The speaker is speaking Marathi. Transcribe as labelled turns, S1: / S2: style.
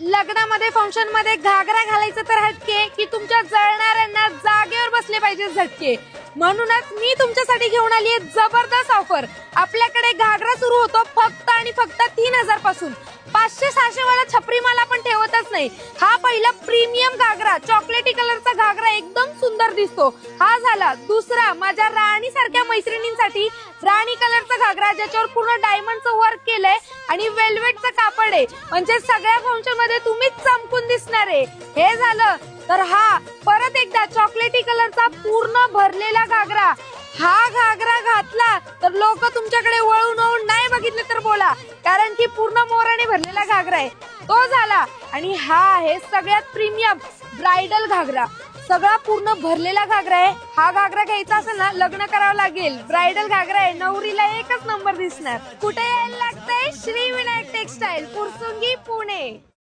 S1: लग्नामध्ये फंक्शनमध्ये घागरा घालायचं तर हटके की तुमच्या जळणाऱ्यांना जागेवर बसले पाहिजे झटके. म्हणूनच मी तुमच्यासाठी घेऊन आली आहे जबरदस्त ऑफर आपल्याकडे घागरा सुरू होतो फक्त आणि फक्त तीन हजारपासून. पाचशे सहाशे वाला छपरी माल पण नाही. हा पहिला प्रीमियम घागरा चॉकलेटी कलरचा घागरा एकदम सुंदर दिसतो. हा झाला दुसरा माझ्या राणी सारख्या मैत्रिणींसाठी राणी कलरचा घागरा ज्याच्यावर पूर्ण डायमंडचं वर्क केलंय आणि वेल्वेटचं कापड आहे. म्हणजे सगळ्या फंक्शनमध्ये तुम्हीच चमकून दिसणार आहे. हे झालं. तर हा परत एकदा चॉकलेटी कलरचा पूर्ण भरलेला घागरा. हा घागरा घातला तर लोक तुमच्याकडे वळून वळून नाही बघितले तर बोला. कारण की पूर्ण मोराने भरलेला घागरा आहे. तो झाला. आणि हा आहे सगळ्यात प्रीमियम ब्रायडल घागरा. सगळा पूर्ण भरलेला घागरा आहे. हा घागरा घ्यायचा असेल ना लग्न करावं लागेल. ब्रायडल घागरा आहे. नवरीला एकच नंबर दिसणार. कुठे यायला लागतंय? श्री विनायक टेक्सटाईल पुरसुंगी पुणे.